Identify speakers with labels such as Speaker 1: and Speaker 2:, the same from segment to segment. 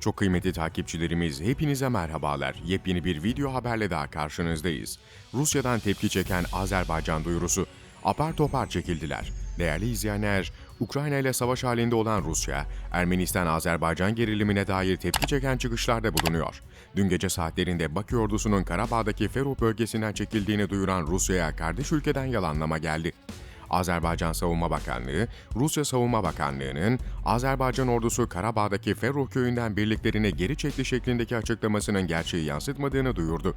Speaker 1: Çok kıymetli takipçilerimiz hepinize merhabalar. Yepyeni bir video haberle daha karşınızdayız. Rusya'dan tepki çeken Azerbaycan duyurusu. Apar topar çekildiler. Değerli izleyenler, Ukrayna ile savaş halinde olan Rusya, Ermenistan-Azerbaycan gerilimine dair tepki çeken çıkışlarda bulunuyor. Dün gece saatlerinde Bakü ordusunun Karabağ'daki Ferruh bölgesinden çekildiğini duyuran Rusya'ya kardeş ülkeden yalanlama geldi. Azerbaycan Savunma Bakanlığı, Rusya Savunma Bakanlığı'nın Azerbaycan ordusu Karabağ'daki Ferruh köyünden birliklerini geri çekti şeklindeki açıklamasının gerçeği yansıtmadığını duyurdu.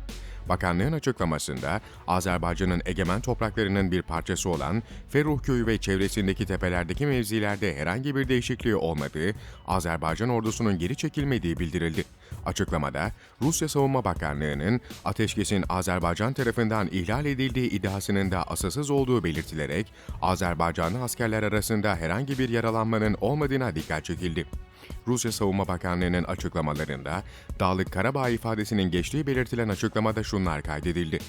Speaker 1: Bakanlığın açıklamasında Azerbaycan'ın egemen topraklarının bir parçası olan Ferruh köyü ve çevresindeki tepelerdeki mevzilerde herhangi bir değişikliği olmadığı, Azerbaycan ordusunun geri çekilmediği bildirildi. Açıklamada Rusya Savunma Bakanlığı'nın ateşkesin Azerbaycan tarafından ihlal edildiği iddiasının da asılsız olduğu belirtilerek Azerbaycanlı askerler arasında herhangi bir yaralanmanın olmadığına dikkat çekildi. Rusya Savunma Bakanlığı'nın açıklamalarında Dağlık Karabağ ifadesinin geçtiği belirtilen açıklamada şunlar kaydedildi.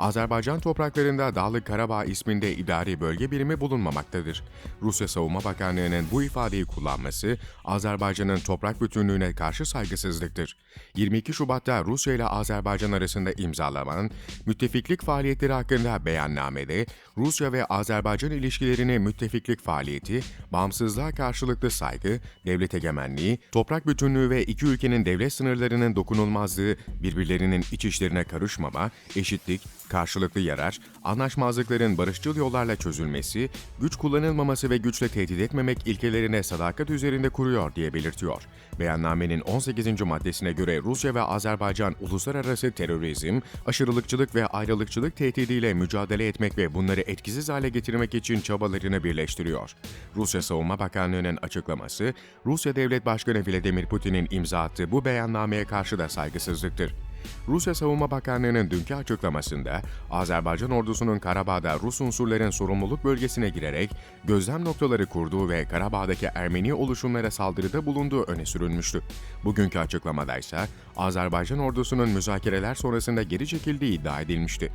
Speaker 1: Azerbaycan topraklarında Dağlık Karabağ isminde idari bölge birimi bulunmamaktadır. Rusya Savunma Bakanlığı'nın bu ifadeyi kullanması Azerbaycan'ın toprak bütünlüğüne karşı saygısızlıktır. 22 Şubat'ta Rusya ile Azerbaycan arasında imzalanan müttefiklik faaliyetleri hakkında beyannamede Rusya ve Azerbaycan ilişkilerini müttefiklik faaliyeti, bağımsızlığa karşılıklı saygı, devlet egemenliği, toprak bütünlüğü ve iki ülkenin devlet sınırlarının dokunulmazlığı, birbirlerinin iç işlerine karışmama, eşitlik, karşılıklı yarar, anlaşmazlıkların barışçıl yollarla çözülmesi, güç kullanılmaması ve güçle tehdit etmemek ilkelerine sadakat üzerinde kuruyor diye belirtiyor. Beyannamenin 18. maddesine göre Rusya ve Azerbaycan uluslararası terörizm, aşırılıkçılık ve ayrılıkçılık tehdidiyle mücadele etmek ve bunları etkisiz hale getirmek için çabalarını birleştiriyor. Rusya Savunma Bakanlığı'nın açıklaması, Rusya Devlet Başkanı Vladimir Putin'in imza attığı bu beyannameye karşı da saygısızlıktır. Rusya Savunma Bakanlığı'nın dünkü açıklamasında Azerbaycan ordusunun Karabağ'da Rus unsurların sorumluluk bölgesine girerek gözlem noktaları kurduğu ve Karabağ'daki Ermeni oluşumlara saldırıda bulunduğu öne sürülmüştü. Bugünkü açıklamada ise Azerbaycan ordusunun müzakereler sonrasında geri çekildiği iddia edilmişti.